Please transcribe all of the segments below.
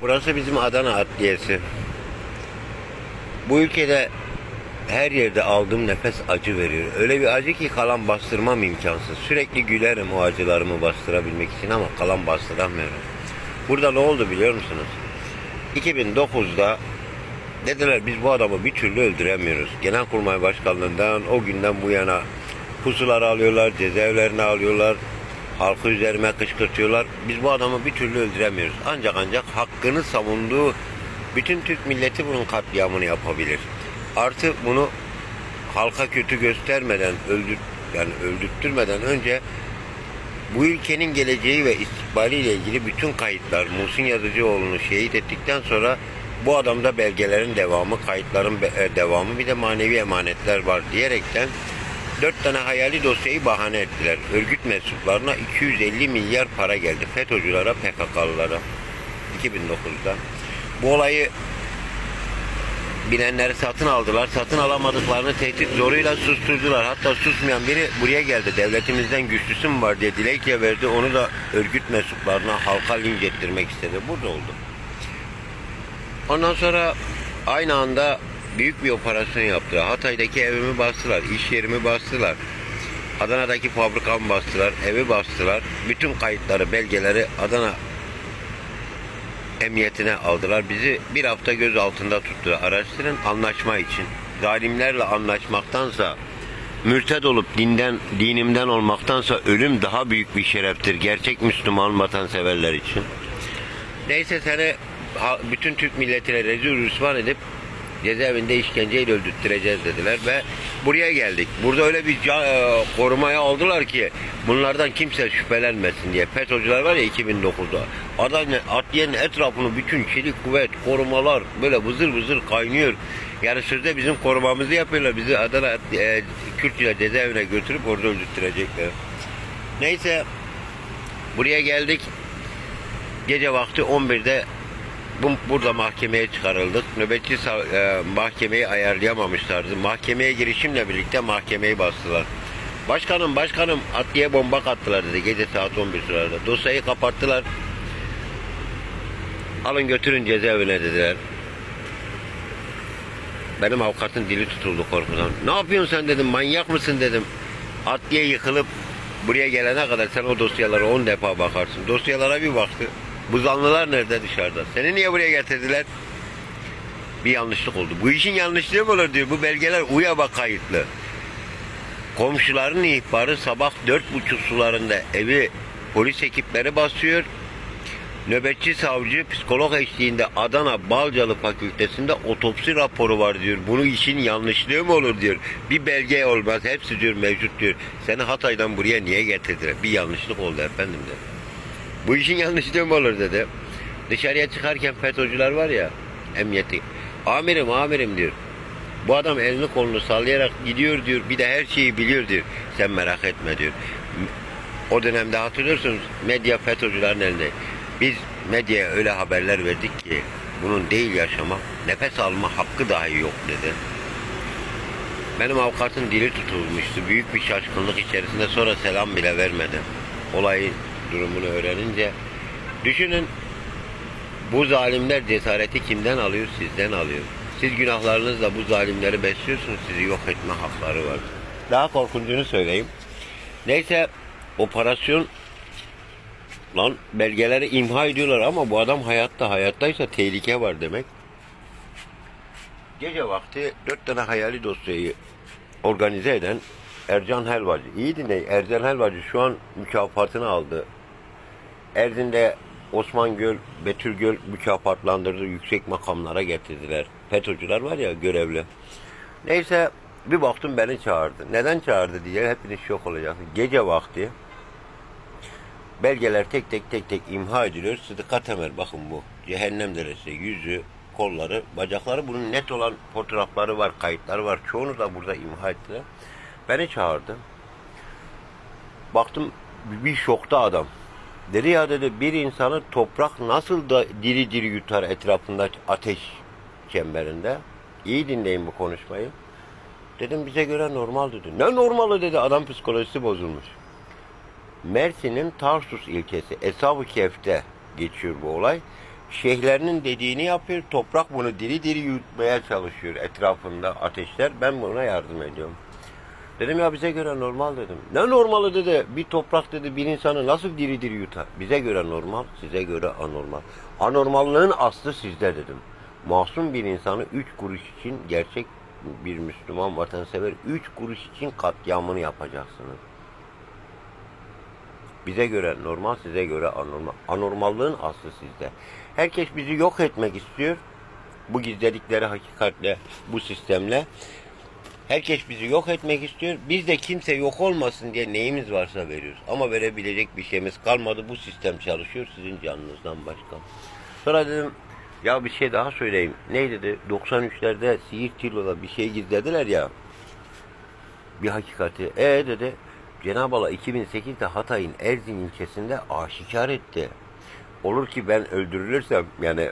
Burası bizim Adana Adliyesi. Bu ülkede her yerde aldığım nefes acı veriyor. Öyle bir acı ki kalan bastırmam imkansız. Sürekli gülerim o acılarımı bastırabilmek için ama kalan bastıramıyorum. Burada ne oldu biliyor musunuz? 2009'da dediler biz bu adamı bir türlü öldüremiyoruz. Genelkurmay Başkanlığından o günden bu yana pusular alıyorlar, cezaevlerine alıyorlar, halkı üzerime kışkırtıyorlar. Biz bu adamı bir türlü öldüremiyoruz. Ancak ancak hakkını savunduğu bütün Türk milleti bunun katliamını yapabilir. Artı bunu halka kötü göstermeden, öldür, yani öldürttürmeden önce bu ülkenin geleceği ve istikbaliyle ilgili bütün kayıtlar Muhsin Yazıcıoğlu'nu şehit ettikten sonra bu adamda belgelerin devamı, kayıtların e, devamı bir de manevi emanetler var diyerekten dört tane hayali dosyayı bahane ettiler. Örgüt mensuplarına 250 milyar para geldi. FETÖ'cülere, PKK'lılara 2009'da. Bu olayı bilenleri satın aldılar. Satın alamadıklarını tehdit zoruyla susturdular. Hatta susmayan biri buraya geldi. Devletimizden güçlüsü mü var diye dilekçe verdi. Onu da örgüt mensuplarına halka linç ettirmek istedi. Burada oldu. Ondan sonra aynı anda büyük bir operasyon yaptı. Hatay'daki evimi bastılar. iş yerimi bastılar. Adana'daki fabrikamı bastılar. Evi bastılar. Bütün kayıtları, belgeleri Adana emniyetine aldılar. Bizi bir hafta göz altında tuttu. Araştırın anlaşma için. Zalimlerle anlaşmaktansa mürted olup dinden dinimden olmaktansa ölüm daha büyük bir şereftir. Gerçek Müslüman vatanseverler için. Neyse seni bütün Türk milletine rezil rüsvan edip cezaevinde işkenceyle öldürttüreceğiz dediler ve buraya geldik. Burada öyle bir e, korumaya aldılar ki bunlardan kimse şüphelenmesin diye. FETÖ'cüler var ya 2009'da. Adana Adliye'nin etrafını bütün çelik kuvvet, korumalar böyle vızır vızır kaynıyor. Yani sözde bizim korumamızı yapıyorlar. Bizi Adana e, Kürtçüler cezaevine götürüp orada öldürttürecekler. Neyse buraya geldik. Gece vakti 11'de bu, burada mahkemeye çıkarıldık. Nöbetçi e, mahkemeyi ayarlayamamışlardı. Mahkemeye girişimle birlikte mahkemeyi bastılar. Başkanım başkanım adliye bomba attılar dedi gece saat 11 sırada. Dosyayı kapattılar. Alın götürün cezaevine dediler. Benim avukatın dili tutuldu korkudan. Ne yapıyorsun sen dedim manyak mısın dedim. Adliye yıkılıp buraya gelene kadar sen o dosyalara 10 defa bakarsın. Dosyalara bir baktı. Bu zanlılar nerede dışarıda? Seni niye buraya getirdiler? Bir yanlışlık oldu. Bu işin yanlışlığı mı olur diyor. Bu belgeler UYAB'a kayıtlı. Komşuların ihbarı sabah dört buçuk sularında evi polis ekipleri basıyor. Nöbetçi savcı psikolog eşliğinde Adana Balcalı Fakültesinde otopsi raporu var diyor. Bunu işin yanlışlığı mı olur diyor. Bir belge olmaz. Hepsi diyor mevcut diyor. Seni Hatay'dan buraya niye getirdiler? Bir yanlışlık oldu efendim dedi. Bu işin yanlışlığı mı olur dedi. Dışarıya çıkarken FETÖ'cüler var ya emniyeti. Amirim amirim diyor. Bu adam elini kolunu sallayarak gidiyor diyor. Bir de her şeyi biliyor diyor. Sen merak etme diyor. O dönemde hatırlıyorsunuz medya FETÖ'cülerin elinde. Biz medyaya öyle haberler verdik ki bunun değil yaşama, nefes alma hakkı dahi yok dedi. Benim avukatın dili tutulmuştu. Büyük bir şaşkınlık içerisinde sonra selam bile vermedi. Olayın durumunu öğrenince düşünün bu zalimler cesareti kimden alıyor? Sizden alıyor. Siz günahlarınızla bu zalimleri besliyorsunuz. Sizi yok etme hakları var. Daha korkuncunu söyleyeyim. Neyse operasyon lan belgeleri imha ediyorlar ama bu adam hayatta. Hayattaysa tehlike var demek. Gece vakti dört tane hayali dosyayı organize eden Ercan Helvacı. İyi dinleyin. Ercan Helvacı şu an mükafatını aldı. Erdin'de Osman Göl, Betül Göl mükafatlandırdı. Yüksek makamlara getirdiler. FETÖ'cüler var ya görevli. Neyse bir baktım beni çağırdı. Neden çağırdı diye hepiniz şok olacaksınız. Gece vakti belgeler tek tek tek tek imha ediliyor. Sıdıka Temel bakın bu. Cehennem deresi yüzü, kolları, bacakları bunun net olan fotoğrafları var, kayıtları var. Çoğunu da burada imha ettiler. Beni çağırdı. Baktım bir şokta adam. Dedi ya dedi bir insanı toprak nasıl da diri diri yutar etrafında ateş çemberinde. İyi dinleyin bu konuşmayı. Dedim bize göre normal dedi. Ne normalı dedi adam psikolojisi bozulmuş. Mersin'in Tarsus ilçesi Eshab-ı Kef'te geçiyor bu olay. şeyhlerinin dediğini yapıyor. Toprak bunu diri diri yutmaya çalışıyor etrafında ateşler. Ben buna yardım ediyorum. Dedim ya bize göre normal dedim. Ne normalı dedi. Bir toprak dedi bir insanı nasıl diri diri yutar? Bize göre normal, size göre anormal. Anormallığın aslı sizde dedim. Masum bir insanı üç kuruş için gerçek bir Müslüman vatansever üç kuruş için katliamını yapacaksınız. Bize göre normal, size göre anormal. Anormallığın aslı sizde. Herkes bizi yok etmek istiyor. Bu gizledikleri hakikatle, bu sistemle. Herkes bizi yok etmek istiyor. Biz de kimse yok olmasın diye neyimiz varsa veriyoruz. Ama verebilecek bir şeyimiz kalmadı. Bu sistem çalışıyor sizin canınızdan başka. Sonra dedim ya bir şey daha söyleyeyim. Ne dedi? 93'lerde Siirt Tilo'da bir şey gizlediler ya. Bir hakikati. E dedi. Cenab-ı Allah 2008'de Hatay'ın Erzin ilçesinde aşikar etti. Olur ki ben öldürülürsem yani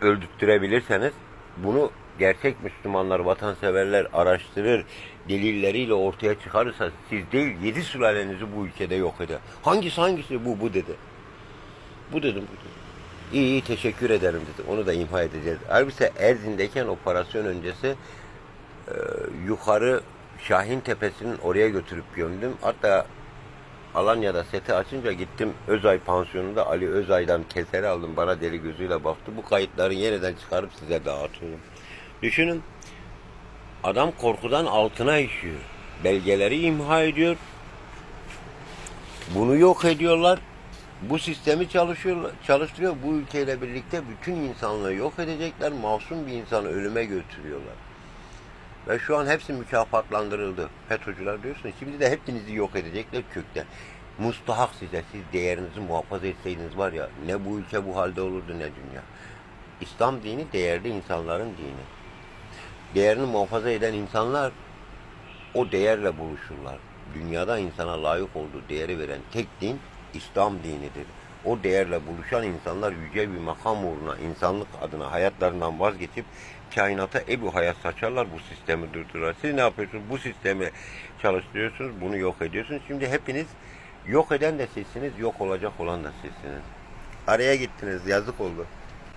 öldürtürebilirseniz bunu gerçek Müslümanlar, vatanseverler araştırır, delilleriyle ortaya çıkarırsa siz değil yedi sülalenizi bu ülkede yok eder. Hangisi hangisi bu bu dedi. Bu dedim. Bu dedim. İyi iyi teşekkür ederim dedi. Onu da imha edeceğiz. Halbuki Erzin'deyken operasyon öncesi e, yukarı Şahin Tepesi'nin oraya götürüp gömdüm. Hatta Alanya'da seti açınca gittim Özay pansiyonunda Ali Özay'dan keseri aldım. Bana deli gözüyle baktı. Bu kayıtları yeniden çıkarıp size dağıtıyorum. Düşünün adam korkudan altına işiyor. Belgeleri imha ediyor. Bunu yok ediyorlar. Bu sistemi çalışıyor, çalıştırıyor. Bu ülkeyle birlikte bütün insanlığı yok edecekler. Masum bir insanı ölüme götürüyorlar. Ve şu an hepsi mükafatlandırıldı. FETÖ'cüler diyorsun. Şimdi de hepinizi yok edecekler kökten. Mustahak size. Siz değerinizi muhafaza etseydiniz var ya ne bu ülke bu halde olurdu ne dünya. İslam dini değerli insanların dini. Değerini muhafaza eden insanlar o değerle buluşurlar. Dünyada insana layık olduğu değeri veren tek din İslam dinidir. O değerle buluşan insanlar yüce bir makam uğruna insanlık adına hayatlarından vazgeçip kainata ebu hayat saçarlar bu sistemi durdururlar. Siz ne yapıyorsunuz? Bu sistemi çalıştırıyorsunuz, bunu yok ediyorsunuz. Şimdi hepiniz yok eden de sizsiniz, yok olacak olan da sizsiniz. Araya gittiniz, yazık oldu.